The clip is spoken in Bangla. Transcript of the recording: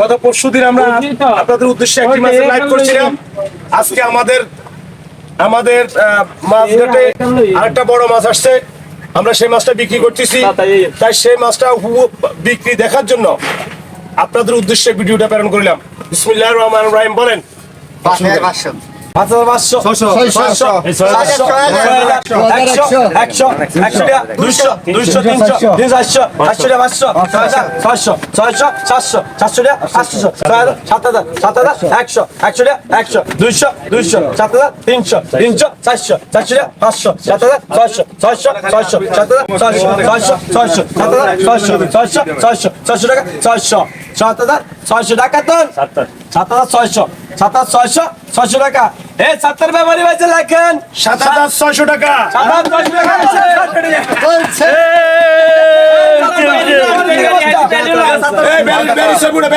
গত পরশু দিন আমরা আপনাদের উদ্দেশ্যে একটি মাসে লাইভ করছিলাম। আজকে আমাদের আমাদের মাছ ঘাটে আরেকটা বড় মাছ আসছে। আমরা সেই মাছটা বিক্রি করতেছি। তাই সেই মাছটা বিক্রি দেখার জন্য আপনাদের উদ্দেশ্যে ভিডিওটা প্রেরণ করলাম। বিসমিল্লাহির রহমানির রহিম বলেন। পাঁচ হাজার পাঁচশো। ছয়শো, একশো, একশো। একশো। দুইশো। দুইশো তিনশো তিনশো। চারশো। চারশো। টাকা পাঁচশো। ছয়শো। ছয়শো সাতশো। সাতশো টাকা পাঁচশো সাত হাজার সাত হাজার একশো। একশো টাকা একশো। দুইশো দুইশো। সাত হাজার তিনশো। তিনশো চারশো। চারশো টাকা পাঁচশো। সাত হাজার ছয়শো। ছয়শো ছয়শো। সাত হাজার ছয়শো। ছয়শো ছয়শো। সাত হাজার ছয়শো। ছয়শো ছয়শো। ছয়শো টাকা ছয়শো। সাত হাজার ছয়শো টাকা তো সাত হাজার ছয়শো। সাত হাজার ছয়শো। ছয়শো টাকা। এ সাত্তর ব্যাপারী ভাইছে লেখেন। সাত হাজার ছয়শো টাকা। সাত হাজার টাকা সবুড়ো,